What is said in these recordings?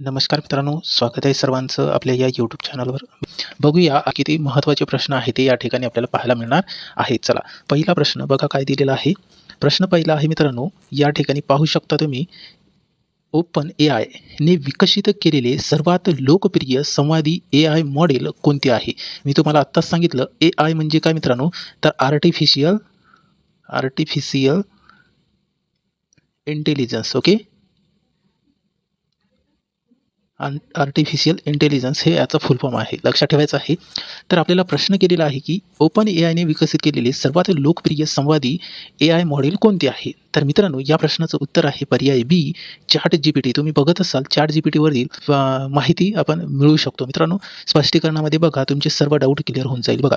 नमस्कार मित्रांनो स्वागत आहे सर्वांचं आपल्या या यूट्यूब चॅनलवर बघूया किती महत्त्वाचे प्रश्न आहे ते या ठिकाणी आपल्याला पाहायला मिळणार आहे. चला पहिला प्रश्न बघा काय दिलेला आहे. प्रश्न पहिला आहे मित्रांनो या ठिकाणी पाहू शकता तुम्ही ओपन ए आयने विकसित केलेले सर्वात लोकप्रिय संवादी ए आय मॉडेल कोणते आहे? मी तुम्हाला आत्ताच सांगितलं ए आय म्हणजे काय मित्रांनो? तर आर्टिफिशियल आर्टिफिशियल इंटेलिजन्स ओके आन आर्टिफिशियल इंटेलिजन्स हे याचा फुल फॉर्म आहे. लक्षात ठेवायचं आहे. तर आपल्याला प्रश्न केलेला आहे की ओपन ए आयने विकसित केलेले सर्वात लोकप्रिय संवादी ए आय मॉडेल कोणते आहे? तर मित्रांनो या प्रश्नाचं उत्तर आहे पर्याय B chat G P T तुम्ही बघत असाल चॅट जी पी टीवरील माहिती आपण मिळवू शकतो. मित्रांनो स्पष्टीकरणामध्ये बघा तुमचे सर्व डाऊट क्लिअर होऊन जाईल. बघा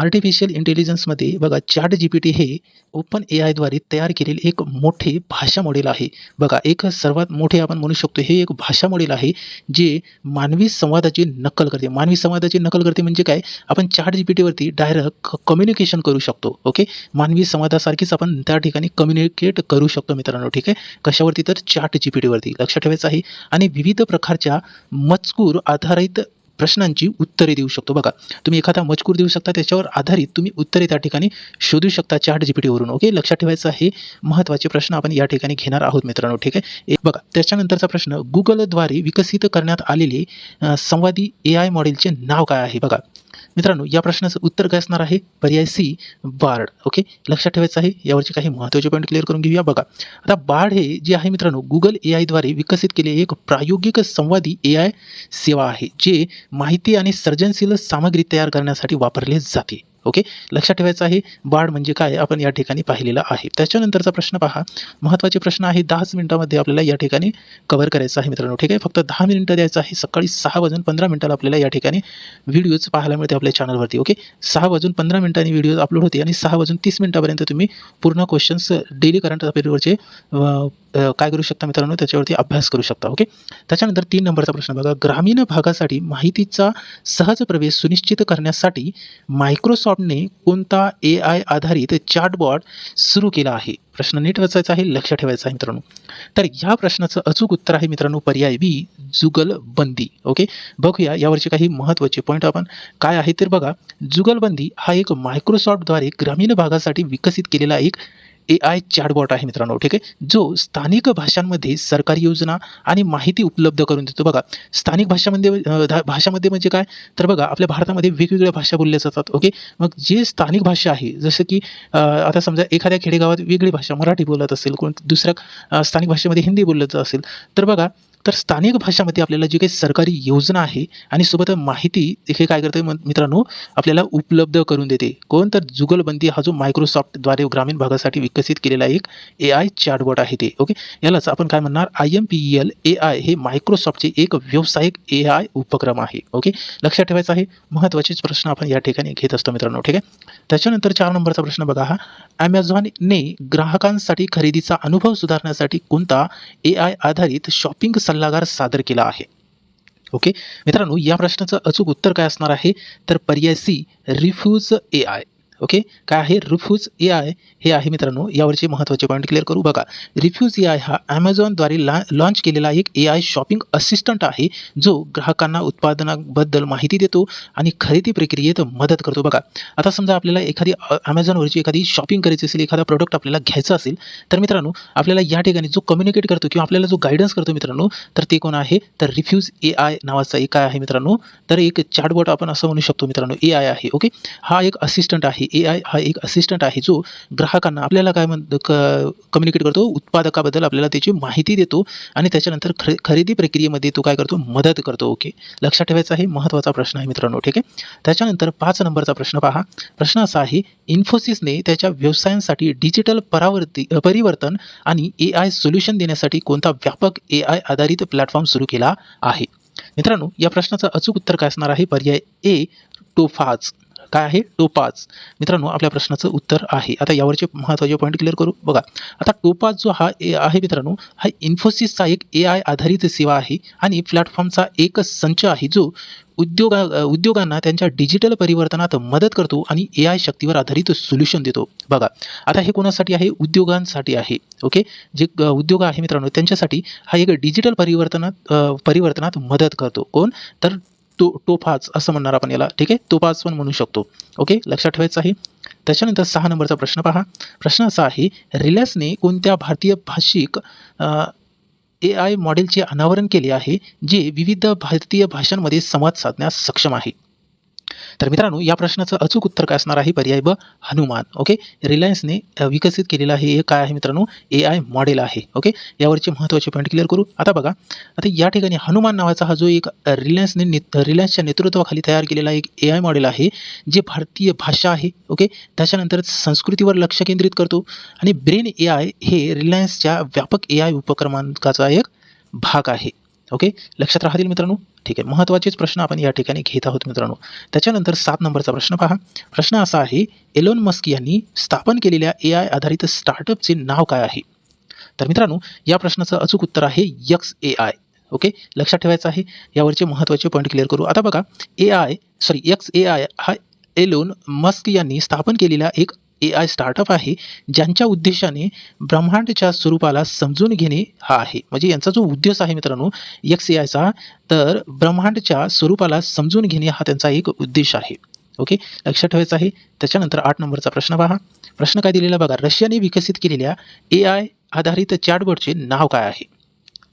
आर्टिफिशियल इंटेलिजन्समध्ये बघा चॅट जी पी टी हे ओपन ए आयद्वारे तयार केलेले एक मोठे भाषा मॉडेल आहे. बघा एक सर्वात मोठे आपण म्हणू शकतो हे एक भाषा मॉडेल आहे. जे मानवी संवादाची नक्कल करते. मानवी संवादाची नकल करते म्हणजे काय? आपण चॅट जी पी टीवरती डायरेक्ट कम्युनिकेशन करू शकतो ओके मानवी संवादासारखीच आपण त्या ठिकाणी कम्युनिकेट करू शकतो मित्रांनो ठीक आहे? कशावरती तर चॅट जी पी टीवरती लक्षात ठेवायचं आहे. आणि विविध प्रकारच्या मजकूर आधारित प्रश्नांची उत्तरे देऊ शकतो. बघा तुम्ही एखादा मजकूर देऊ शकता त्याच्यावर आधारित तुम्ही उत्तरे त्या ठिकाणी शोधू शकता चॅट जी पी ओके लक्षात ठेवायचं आहे महत्त्वाचे प्रश्न आपण या ठिकाणी घेणार आहोत मित्रांनो. ठीक आहे? बघा त्याच्यानंतरचा प्रश्न गुगलद्वारे विकसित करण्यात आलेले संवादी ए आय मॉडेलचे नाव काय आहे? बघा मित्रांनो या प्रश्नाचं उत्तर काय असणार आहे? पर्याय सी बार्ड. ओके लक्षात ठेवायचं आहे यावरचे काही महत्त्वाचे पॉईंट क्लिअर करून घेऊया. बघा आता बार्ड हे जे आहे मित्रांनो गुगल ए आयद्वारे विकसित केले एक प्रायोगिक संवादी ए आय सेवा आहे जे माहिती आणि सर्जनशील सामग्री तयार करण्यासाठी वापरले जाते. ओके लक्षात ठेवायचं आहे बाळ म्हणजे काय? आपण या ठिकाणी पाहिलेलं आहे. त्याच्यानंतरचा प्रश्न पहा. महत्त्वाचे प्रश्न आहे दहाच मिनिटामध्ये आपल्याला या ठिकाणी कव्हर करायचं आहे मित्रांनो. ठीक आहे? फक्त दहा मिनिटं द्यायचं आहे. सकाळी सहा वाजून पंधरा मिनिटाला आपल्याला या ठिकाणी व्हिडिओज पाहायला मिळते आपल्या चॅनलवरती ओके सहा वाजून पंधरा मिनिटांनी व्हिडिओ अपलोड होते आणि सहा वाजून तीस मिनिटापर्यंत तुम्ही पूर्ण क्वेश्चन्स डेली करंट अफेअरवरचे काय करू शकता मित्रांनो? त्याच्यावरती अभ्यास करू शकता. ओके त्याच्यानंतर तीन नंबरचा प्रश्न बघा. ग्रामीण भागासाठी माहितीचा सहज प्रवेश सुनिश्चित करण्यासाठी मायक्रोसॉफ्टने कोणता ए आय आधारित चॅटबॉट सुरू केला आहे? प्रश्न नीट वाचायचा आहे लक्षात ठेवायचा आहे मित्रांनो. तर या प्रश्नाचं अचूक उत्तर आहे मित्रांनो पर्याय बी जुगलबंदी. ओके बघूया यावरचे काही महत्त्वाचे पॉईंट आपण. काय आहे तर बघा. जुगलबंदी हा एक मायक्रोसॉफ्टद्वारे ग्रामीण भागासाठी विकसित केलेला एक ए आय चॅटबॉट आहे मित्रांनो ठीक आहे? जो स्थानिक भाषांमध्ये सरकारी योजना आणि माहिती उपलब्ध करून देतो. बघा स्थानिक भाषामध्ये भाषामध्ये म्हणजे काय? तर बघा आपल्या भारतामध्ये वेगवेगळ्या भाषा बोलल्या जातात ओके? मग जे स्थानिक भाषा आहे जसं की आता समजा एखाद्या खेडेगावात वेगळी भाषा मराठी बोलत असेल कोण दुसऱ्या स्थानिक भाषेमध्ये हिंदी बोलत असेल तर बघा तर स्थानिक भाषामध्ये आपल्याला जी काही सरकारी योजना आहे आणि सोबत माहिती हे काय करते मित्रांनो आपल्याला उपलब्ध करून देते. कोण? तर जुगलबंदी हा जो मायक्रोसॉफ्टद्वारे ग्रामीण भागासाठी विकसित केलेला एक ए आय चॅटबॉट आहे ते. ओके यालाच आपण काय म्हणणार? I M P L A I हे मायक्रोसॉफ्टचे एक व्यावसायिक ए आय उपक्रम आहे. ओके लक्षात ठेवायचं आहे महत्त्वाचेच प्रश्न आपण या ठिकाणी घेत असतो मित्रांनो. ठीक आहे? त्याच्यानंतर चार नंबरचा प्रश्न बघा हा. ॲमेझॉनने ग्राहकांसाठी खरेदीचा अनुभव सुधारण्यासाठी कोणता ए आय आधारित शॉपिंग सल्लागार सादर केला आहे. ओके मित्रांनो या प्रश्नाचं अचूक उत्तर काय असणार आहे? तर पर्याय C refuse A I okay काय आहे? रिफ्यूज ए आय हे आहे मित्रांनो यावरचे महत्त्वाचे पॉईंट क्लिअर करू. बघा रिफ्यूज ए आय हा ॲमेझॉनद्वारे ला लॉन्च केलेला एक ए आय शॉपिंग असिस्टंट आहे जो ग्राहकांना उत्पादनाबद्दल माहिती देतो आणि खरेदी प्रक्रियेत मदत करतो. बघा आता समजा आपल्याला एखादी ॲमेझॉनवरची एखादी शॉपिंग करायची असेल एखादा प्रोडक्ट आपल्याला घ्यायचा असेल तर मित्रांनो आपल्याला या ठिकाणी जो कम्युनिकेट करतो किंवा आपल्याला जो गायडन्स करतो मित्रांनो तर ते कोण आहे? तर रिफ्यूज ए आय नावाचा एक काय आहे मित्रांनो? तर एक चॅटबॉट आपण असं म्हणू शकतो मित्रांनो ए आय आहे. ओके हा एक असिस्टंट आहे. ए आय हा एक असिस्टंट आहे जो ग्राहकांना आपल्याला काय म्हण क कम्युनिकेट करतो उत्पादकाबद्दल आपल्याला त्याची माहिती देतो आणि त्याच्यानंतर खरे खरेदी प्रक्रियेमध्ये तो काय करतो मदत करतो. ओके लक्षात ठेवायचा आहे महत्त्वाचा प्रश्न आहे मित्रांनो. ठीक आहे त्याच्यानंतर पाच नंबरचा प्रश्न पहा. प्रश्न असा आहे इन्फोसिसने त्याच्या व्यवसायांसाठी डिजिटल परावर्ती परिवर्तन आणि ए आय सोल्युशन देण्यासाठी कोणता व्यापक ए आय आधारित प्लॅटफॉर्म सुरू केला आहे? मित्रांनो या प्रश्नाचं अचूक उत्तर काय असणार आहे? पर्याय ए टोफाज. काय आहे? टोपाज मित्रांनो आपल्या प्रश्नाचं उत्तर आहे. आता यावरचे महत्त्वाचे पॉईंट क्लिअर करू. बघा. आता टोपाज जो हा ए आहे मित्रांनो हा इन्फोसिसचा एक ए आय आधारित सेवा आहे आणि प्लॅटफॉर्मचा एक संच आहे जो उद्योगा उद्योगांना त्यांच्या डिजिटल परिवर्तनात मदत करतो आणि ए आय शक्तीवर आधारित सोल्युशन देतो. बघा. आता हे कोणासाठी आहे? उद्योगांसाठी आहे. ओके? जे उद्योग आहे मित्रांनो त्यांच्यासाठी हा एक डिजिटल परिवर्तनात परिवर्तनात मदत करतो. कोण? तर तो टोफाज असं म्हणणार आपण याला. ठीक आहे? टोफाज पण म्हणू शकतो. ओके? लक्षात ठेवायचं आहे. त्याच्यानंतर सहा नंबरचा प्रश्न पहा. प्रश्न असा आहे रिलायन्सने कोणत्या भारतीय भाषिक ए आय मॉडेलचे अनावरण केले आहे जे विविध भारतीय भाषांमध्ये संवाद साधण्यास सक्षम आहे? तर मित्रांनो या प्रश्नाचं अचूक उत्तर काय असणार आहे? पर्याय ब हनुमान. ओके रिलायन्सने विकसित केलेलं आहे हे काय आहे मित्रांनो? ए आय मॉडेल आहे. ओके यावरचे महत्त्वाचे पॉईंट क्लिअर करू. आता बघा आता या ठिकाणी हनुमान नावाचा हा जो एक रिलायन्सने रिलायन्सच्या नेतृत्वाखाली तयार केलेला एक ए आय मॉडेल आहे जे भारतीय भाषा आहे. ओके त्याच्यानंतर संस्कृतीवर लक्ष केंद्रित करतो. आणि ब्रेन ए आय हे रिलायन्सच्या व्यापक ए आय उपक्रमांकाचा एक भाग आहे. ओके लक्षात राहतील मित्रांनो? ठीक आहे. महत्त्वाचेच प्रश्न आपण या ठिकाणी घेत आहोत मित्रांनो. त्याच्यानंतर सात नंबरचा प्रश्न पहा. प्रश्न असा आहे एलोन मस्क यांनी स्थापन केलेल्या ए आय आधारित स्टार्टअपचे नाव काय आहे? तर मित्रांनो या प्रश्नाचं अचूक उत्तर आहे यक्स ए आय ओके लक्षात ठेवायचं आहे. यावरचे महत्त्वाचे पॉईंट क्लिअर करू. आता बघा A I sorry X A I हा एलोन मस्क यांनी स्थापन केलेला एक ए आय स्टार्टअप आहे ज्यांच्या उद्देशाने ब्रह्मांडच्या स्वरूपाला समजून घेणे हा आहे. म्हणजे यांचा जो उद्देश आहे मित्रांनो एक्स ए आयचा तर ब्रह्मांडच्या स्वरूपाला समजून घेणे हा त्यांचा एक उद्देश आहे. ओके लक्षात ठेवायचं आहे. त्याच्यानंतर आठ नंबरचा प्रश्न पहा. प्रश्न काय दिलेला बघा. रशियाने विकसित केलेल्या ए आय आधारित चॅटबोर्डचे नाव काय आहे?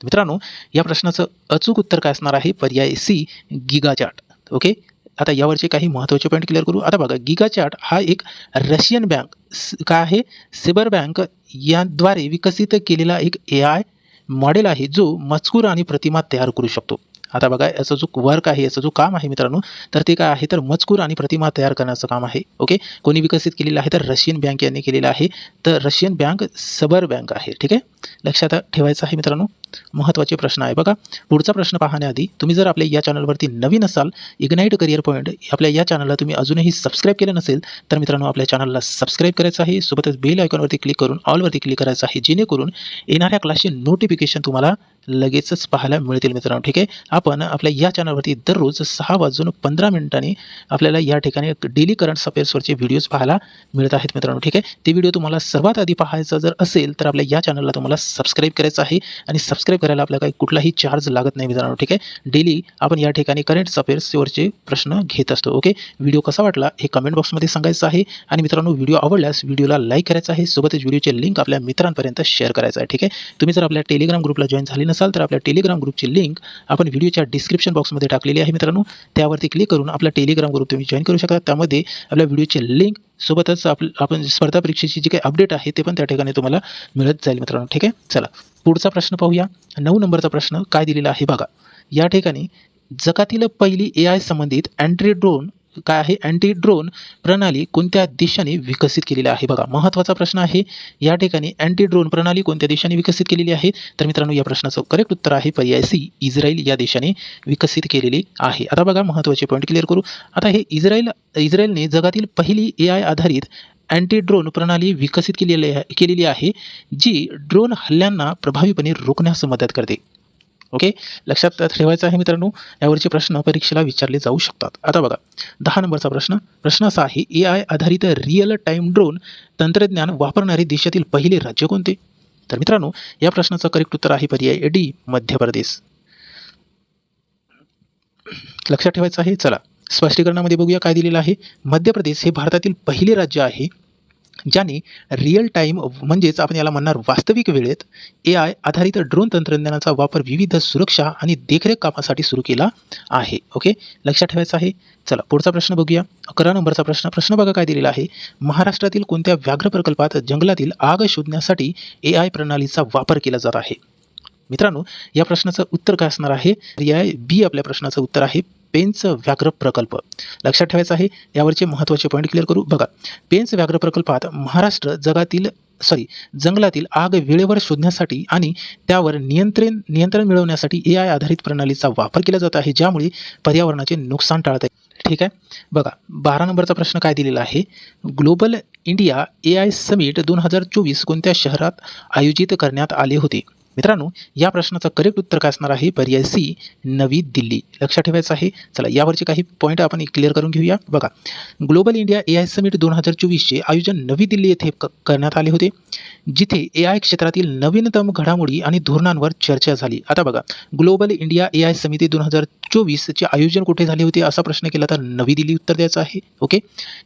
मित्रांनो या प्रश्नाचं अचूक उत्तर काय असणार आहे? पर्याय सी गिगाचॅट ओके आता यावरचे काही महत्त्वाचे पॉईंट क्लिअर करू. आता बघा गिगाचॅट हा एक रशियन बँक स- काय आहे? सिबर बँक याद्वारे विकसित केलेला एक ए आय मॉडेल आहे जो मजकूर आणि प्रतिमा तयार करू शकतो. आता बघा याचा जो वर्क आहे याचं जो काम आहे मित्रांनो तर ते काय आहे? तर मजकूर आणि प्रतिमा तयार करण्याचं काम आहे. ओके कोणी विकसित केलेलं आहे तर रशियन बँक यांनी केलेलं आहे. तर रशियन बँक सबर बँक आहे. ठीक आहे? लक्षात ठेवायचं आहे मित्रांनो? महत्त्वाचे प्रश्न आहे. बघा पुढचा प्रश्न पाहण्याआधी तुम्ही जर आपल्या या चॅनलवरती नवीन असाल इग्नाईट करिअर पॉईंट आपल्या या चॅनलला तुम्ही अजूनही सबस्क्राईब केलं नसेल तर मित्रांनो आपल्या चॅनलला सबस्क्राईब करायचं आहे. सोबतच बेल आयकॉनवरती क्लिक करून ऑलवरती क्लिक करायचं आहे. जेणेकरून येणाऱ्या क्लासचे नोटिफिकेशन तुम्हाला लगेचच पाहायला मिळतील मित्रांनो. ठीक आहे? आपण आपल्या या चॅनलवरती दररोज सहा वाजून पंधरा मिनिटांनी आपल्याला या ठिकाणी डेली करंट अफेअर्सवरचे व्हिडिओज पाहायला मिळत आहेत मित्रांनो. ठीक आहे? ते व्हिडिओ तुम्हाला सर्वात आधी पाहायचा जर असेल तर आपल्या या चॅनलला तुम्हाला सबस्क्राईब करायचं आहे. आणि सबस्क्राईब करायला आपल्याला काही कुठलाही चार्ज लागत नाही मित्रांनो ठीक आहे? डेली आपण या ठिकाणी करंट अफेअर्सवरचे प्रश्न घेत असतो ओके? व्हिडिओ कसा वाटला हे कमेंट बॉक्समध्ये सांगायचं आहे. आणि मित्रांनो व्हिडिओ आवडल्यास व्हिडिओला लाईक करायचं आहे. सोबतच व्हिडिओचे लिंक आपल्या मित्रांपर्यंत शेअर करायचं आहे ठीक आहे? तुम्ही जर आपल्या टेलिग्राम ग्रुपला जॉईन झाले नसाल तर आपल्या टेलिग्राम ग्रुपची लिंक आपण व्हिडिओच्या डिस्क्रिप्शन बॉक्समध्ये टाकलेली आहे मित्रांनो. त्यावरती क्लिक करून आपला टेलिग्राम ग्रुप तुम्ही जॉईन करू शकता. त्यामध्ये आपल्या व्हिडिओचे लिंक सोबतच आप आपण स्पर्धा परीक्षेची जी काही अपडेट आहे ते पण त्या ठिकाणी तुम्हाला मिळत जाईल मित्रांनो. ठीक आहे? चला. पुढचा प्रश्न पाहूया. नऊ नंबरचा प्रश्न काय दिलेला आहे बघा. या ठिकाणी जगातील पहिली ए आय संबंधित अँड्री ड्रोन काय आहे? अँटी ड्रोन प्रणाली कोणत्या देशाने विकसित केलेली आहे? बघा महत्त्वाचा प्रश्न आहे या ठिकाणी अँटी ड्रोन प्रणाली कोणत्या देशाने विकसित केलेली आहे? तर मित्रांनो या प्रश्नाचं करेक्ट उत्तर आहे पर्याय सी इस्रायल या देशाने विकसित केलेली आहे. आता बघा महत्त्वाचे पॉईंट क्लिअर करू. आता हे इस्रायल इस्रायलने जगातील पहिली ए आय आधारित अँटी ड्रोन प्रणाली विकसित केलेली केलेली आहे जी ड्रोन हल्ल्यांना प्रभावीपणे रोखण्यास मदत करते. ओके? लक्षात ठेवायचं आहे मित्रांनो यावरचे प्रश्न परीक्षेला विचारले जाऊ शकतात. आता बघा दहा नंबरचा प्रश्न. प्रश्न असा आहे ए आय आधारित रिअल टाईम ड्रोन तंत्रज्ञान वापरणारे देशातील पहिले राज्य कोणते? तर मित्रांनो या प्रश्नाचं करेक्ट उत्तर आहे पर्याय डी मध्य प्रदेश. लक्षात ठेवायचं आहे चला. स्पष्टीकरणामध्ये बघूया काय दिलेलं आहे. मध्य प्रदेश हे भारतातील पहिले राज्य आहे. ज्याने रिअल टाईम म्हणजेच आपण याला म्हणणार वास्तविक वेळेत ए आय आधारित ड्रोन तंत्रज्ञानाचा वापर विविध सुरक्षा आणि देखरेख कामासाठी सुरू केला आहे. ओके लक्षात ठेवायचं आहे? चला पुढचा प्रश्न बघूया. अकरा नंबरचा प्रश्न. प्रश्न बघा काय दिलेला आहे. महाराष्ट्रातील कोणत्या व्याघ्र प्रकल्पात जंगलातील आग शोधण्यासाठी ए आय प्रणालीचा वापर केला जात आहे? मित्रांनो या प्रश्नाचं उत्तर काय असणार आहे? पर्याय बी आपल्या प्रश्नाचं उत्तर आहे. पेंच व्याघ्र प्रकल्प. लक्षात ठेवायचं आहे यावरचे महत्त्वाचे पॉईंट क्लिअर करू. बघा पेंच व्याघ्र प्रकल्पात महाराष्ट्र जगातील सॉरी जंगलातील आग वेळेवर शोधण्यासाठी आणि त्यावर नियंत्रण नियंत्रण मिळवण्यासाठी ए आय आधारित प्रणालीचा वापर केला जात आहे ज्यामुळे पर्यावरणाचे नुकसान टाळत येईल. ठीक आहे? बघा बारा नंबरचा प्रश्न काय दिलेला आहे? Global India A I summit दोन हजार चोवीस कोणत्या शहरात आयोजित करण्यात आले होते? मित्रांनो या प्रश्नाचं करेक्ट उत्तर काय असणार आहे? पर्याय सी नवी दिल्ली. लक्षात ठेवायचं आहे. चला यावरचे काही पॉईंट आपण क्लिअर करून घेऊया. बघा global India A I summit दोन हजार चोवीसचे आयोजन नवी दिल्ली येथे करण्यात आले होते जिथे ए आय क्षेत्रातील नवीनतम घडामोडी आणि धोरणांवर चर्चा झाली. आता बघा ग्लोबल इंडिया ए आय समिती दोन हजार चोवीसचे आयोजन कुठे झाले होते असा प्रश्न केला तर नवी दिल्ली उत्तर द्यायचं आहे. ओके?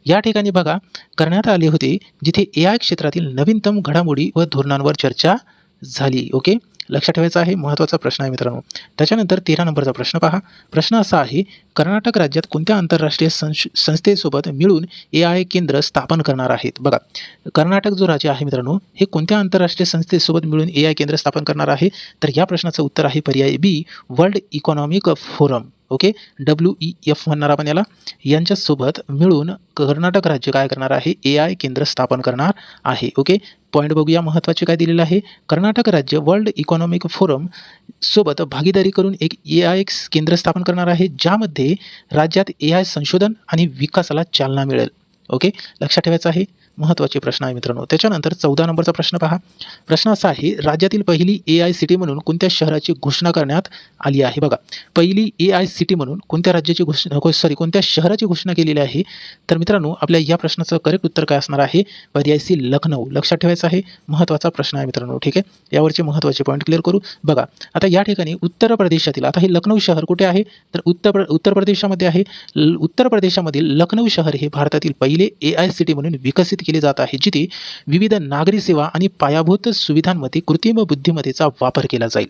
या ठिकाणी बघा करण्यात आले होते जिथे ए आय क्षेत्रातील नवीनतम घडामोडी व धोरणांवर चर्चा झाली. ओके? लक्षात ठेवायचं आहे महत्त्वाचा प्रश्न आहे मित्रांनो. त्याच्यानंतर तेरा नंबरचा प्रश्न पहा. प्रश्न असा आहे कर्नाटक राज्यात कोणत्या आंतरराष्ट्रीय संश संस्थेसोबत मिळून ए आय केंद्र स्थापन करणार आहेत? बघा कर्नाटक जो राज्य आहे मित्रांनो हे कोणत्या आंतरराष्ट्रीय संस्थेसोबत मिळून ए आय केंद्र स्थापन करणार आहे? तर या प्रश्नाचं उत्तर आहे पर्याय B world economic forum. Okay? W E F म्हणणार आपण याला. यांच्यासोबत मिळून कर्नाटक राज्य काय करणार आहे? ए आय केंद्र स्थापन करणार आहे. ओके? पॉईंट बघूया महत्त्वाचे काय दिलेलं आहे. कर्नाटक राज्य वर्ल्ड इकॉनॉमिक फोरम सोबत भागीदारी करून एक ए आय केंद्र स्थापन करणार आहे ज्यामध्ये राज्यात ए आय संशोधन आणि विकासाला चालना मिळेल. ओके? लक्षात ठेवायचं आहे. महत्त्वाचे प्रश्न आहे मित्रांनो. त्याच्यानंतर चौदा नंबरचा प्रश्न पहा. प्रश्न असा आहे राज्यातील पहिली ए आय सिटी म्हणून कोणत्या शहराची घोषणा करण्यात आली आहे? बघा पहिली ए आय सिटी म्हणून कोणत्या राज्याची घोषणा सॉरी कोणत्या शहराची घोषणा केलेली आहे? तर मित्रांनो आपल्या या प्रश्नाचं करेक्ट उत्तर काय असणार आहे? पर्याय सी लखनौ. लक्षात ठेवायचं आहे महत्त्वाचा प्रश्न आहे मित्रांनो ठीक आहे? यावरचे महत्त्वाचे पॉईंट क्लिअर करू. बघा आता या ठिकाणी उत्तर प्रदेशातील आता हे लखनौ शहर कुठे आहे? तर उत्तर प्र उत्तर प्रदेशामध्ये आहे. ल- उत्तर प्रदेशामधील लखनौ शहर हे भारतातील पहिले ए आय सिटी म्हणून विकसित केले जात आहे जिथे विविध नागरी सेवा आणि पायाभूत सुविधांमध्ये कृत्रिम बुद्धिमत्तेचा वापर केला जाईल.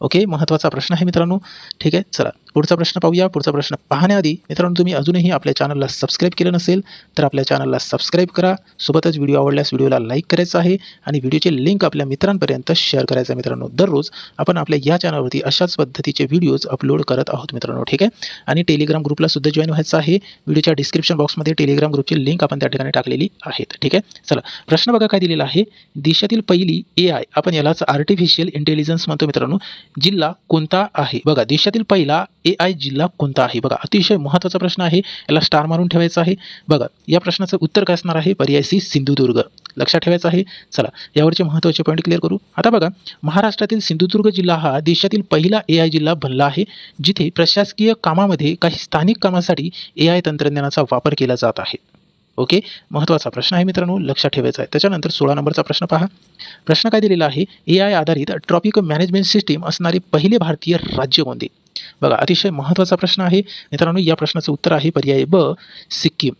ओके महत्त्वाचा प्रश्न आहे मित्रांनो. ठीक आहे चला. पुढचा प्रश्न पाहूया. पुढचा प्रश्न पाहण्याआधी मित्रांनो तुम्ही अजूनही आपल्या चॅनलला सबस्क्राईब केलं नसेल तर आपल्या चॅनलला सबस्क्राईब करा. सोबतच व्हिडिओ आवडल्यास व्हिडिओला लाईक करायचा आहे आणि व्हिडिओचे लिंक आपल्या मित्रांपर्यंत शेअर करायचं आहे मित्रांनो. दररोज आपण आपल्या या चॅनलवरती अशाच पद्धतीचे व्हिडिओज अपलोड करत आहोत मित्रांनो. ठीक आहे? आणि टेलिग्राम ग्रुपला सुद्धा जॉईन व्हायचं आहे. व्हिडिओच्या डिस्क्रिप्शन बॉक्समध्ये टेलिग्राम ग्रुपची लिंक आपण त्या ठिकाणी टाकलेली आहेत. ठीक आहे? चला प्रश्न बघा काय दिलेला आहे. देशातील पहिली ए आय आपण यालाच आर्टिफिशियल इंटेलिजन्स म्हणतो मित्रांनो. जिल्हा कोणता आहे? बघा देशातील पहिला ए आय जिल्हा कोणता आहे? बघा अतिशय महत्त्वाचा प्रश्न आहे. याला स्टार मारून ठेवायचा आहे. बघा या प्रश्नाचं उत्तर काय असणार आहे? पर्याय सी सिंधुदुर्ग. लक्षात ठेवायचं आहे? चला यावरचे महत्त्वाचे पॉईंट क्लिअर करू. आता बघा महाराष्ट्रातील सिंधुदुर्ग जिल्हा हा देशातील पहिला ए आय जिल्हा बनला आहे जिथे प्रशासकीय कामामध्ये काही स्थानिक कामासाठी ए आय तंत्रज्ञानाचा वापर केला जात आहे. ओके? महत्त्वाचा प्रश्न आहे मित्रांनो लक्षात ठेवायचा आहे. त्याच्यानंतर सोळा नंबरचा प्रश्न पहा. प्रश्न काय दिलेला आहे? ए आय आधारित ट्रॉपिक मॅनेजमेंट सिस्टीम असणारे पहिले भारतीय राज्य कोणते बघा अतिशय महत्त्वाचा प्रश्न आहे. मित्रांनो या प्रश्नाचं उत्तर आहे पर्याय ब सिक्कीम.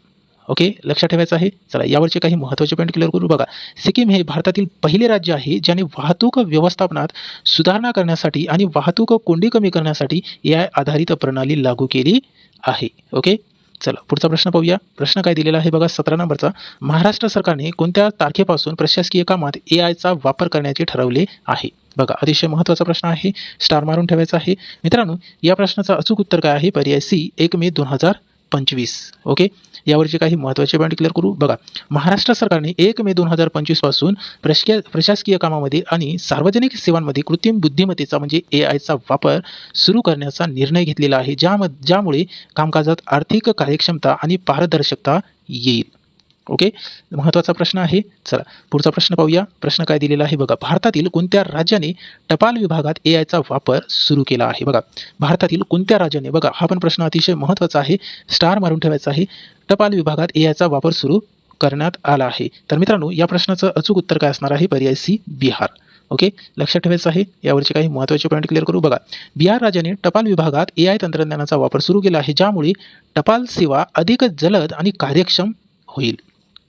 ओके लक्षात ठेवायचं आहे? चला यावरचे काही महत्त्वाचे पॉईंट क्लिअर करू. बघा सिक्कीम हे भारतातील पहिले राज्य आहे ज्याने वाहतूक व्यवस्थापनात सुधारणा करण्यासाठी आणि वाहतूक कोंडी कमी करण्यासाठी ए आय आधारित प्रणाली लागू केली आहे. ओके चला पुढचा प्रश्न पाहूया. प्रश्न काय दिलेला आहे बघा सतरा नंबरचा. महाराष्ट्र सरकारने कोणत्या तारखेपासून प्रशासकीय कामात ए आयचा वापर करण्याचे ठरवले आहे? बघा अतिशय महत्त्वाचा प्रश्न आहे स्टार मारून ठेवायचा आहे. मित्रांनो या प्रश्नाचं अचूक उत्तर काय आहे? पर्याय सी एक मे दोन हजार पंचवीस. ओके? यावरचे काही महत्त्वाचे पॉईंट क्लिअर करू? बघा महाराष्ट्र सरकारने एक मे दोन हजार पंचवीसपासून प्रशासकीय प्रशासकीय कामामध्ये आणि सार्वजनिक सेवांमध्ये कृत्रिम बुद्धिमत्तेचा म्हणजे ए आयचा वापर सुरू करण्याचा निर्णय घेतलेला आहे ज्याम ज्यामुळे कामकाजात आर्थिक कार्यक्षमता आणि पारदर्शकता येईल. ओके महत्त्वाचा प्रश्न आहे. चला पुढचा प्रश्न पाहूया. प्रश्न काय दिलेला आहे बघा. भारतातील कोणत्या राज्याने टपाल विभागात ए आयचा वापर सुरू केला आहे? बघा भारतातील कोणत्या राज्याने? बघा हा पण प्रश्न अतिशय महत्त्वाचा आहे. स्टार मारून ठेवायचा आहे. टपाल विभागात ए आयचा वापर सुरू करण्यात आला आहे. तर मित्रांनो या प्रश्नाचं अचूक उत्तर काय असणार आहे? पर्याय सी बिहार. ओके लक्षात ठेवायचं आहे. यावरचे काही महत्त्वाचे पॉईंट क्लिअर करू. बघा बिहार राज्याने टपाल विभागात ए आय तंत्रज्ञानाचा वापर सुरू केला आहे ज्यामुळे टपाल सेवा अधिक जलद आणि कार्यक्षम होईल.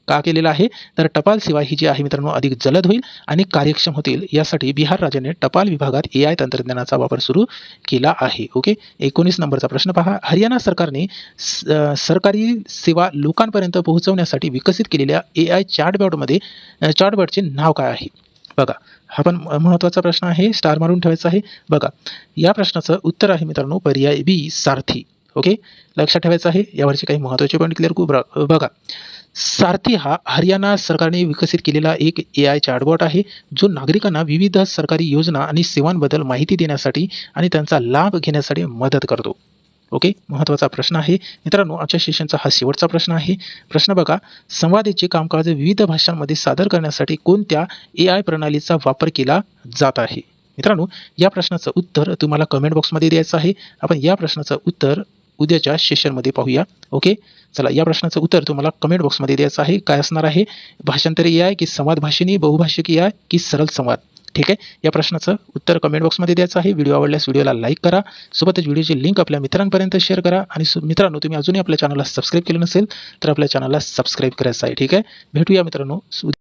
का केलेला आहे? तर टपाल सेवा ही जी आहे मित्रांनो अधिक जलद होईल आणि कार्यक्षम होतील. यासाठी बिहार राज्याने टपाल विभागात ए आय तंत्रज्ञानाचा वापर सुरू केला आहे. ओके? एकोणीस नंबरचा प्रश्न पहा. हरियाणा सरकारने स- सरकारी सेवा लोकांपर्यंत पोहोचवण्यासाठी विकसित केलेल्या ए आय चॅटबॉटमध्ये चॅटबॉटचे नाव काय आहे? बघा. हा पण महत्त्वाचा प्रश्न आहे. स्टार मारून ठेवायचा आहे. बघा. या प्रश्नाचं उत्तर आहे मित्रांनो पर्याय बी सारथी. ओके? लक्षात ठेवायचं आहे. यावरचे काही महत्त्वाचे पॉईंट क्लिअर करू. बघा. सारथी हा हरियाणा सरकारने विकसित केलेला एक ए आय चॅटबॉट आहे जो नागरिकांना विविध सरकारी योजना आणि सेवांबद्दल माहिती देण्यासाठी आणि त्यांचा लाभ घेण्यासाठी मदत करतो. ओके महत्त्वाचा प्रश्न आहे. मित्रांनो आजच्या सेशनचा हा शेवटचा प्रश्न आहे. प्रश्न बघा संवादाचे कामकाज विविध भाषांमध्ये सादर करण्यासाठी कोणत्या ए आय प्रणालीचा वापर केला जात आहे? मित्रांनो या प्रश्नाचं उत्तर तुम्हाला कमेंट बॉक्समध्ये द्यायचं आहे. आपण या प्रश्नाचं उत्तर उद्याच्या सेशनमध्ये पाहूया. ओके चला या प्रश्नाचं उत्तर तुम्हाला कमेंट बॉक्समध्ये द्यायचं आहे. काय असणार आहे? भाषांतर ए आय की संवाद भाषिणी बहुभाषिक ए आय की सरळ संवाद? ठीक आहे? या प्रश्नाचं उत्तर कमेंट बॉक्समध्ये द्यायचं आहे. व्हिडिओ आवडल्यास व्हिडिओला लाईक करा. सोबतच व्हिडिओची लिंक आपल्या मित्रांपर्यंत शेअर करा. आणि मित्रांनो तुम्ही अजूनही आपल्या चॅनलला सबस्क्राईब केलं नसेल तर आपल्या चॅनलला सबस्क्राईब करायचं आहे. ठीक आहे? भेटूया मित्रांनो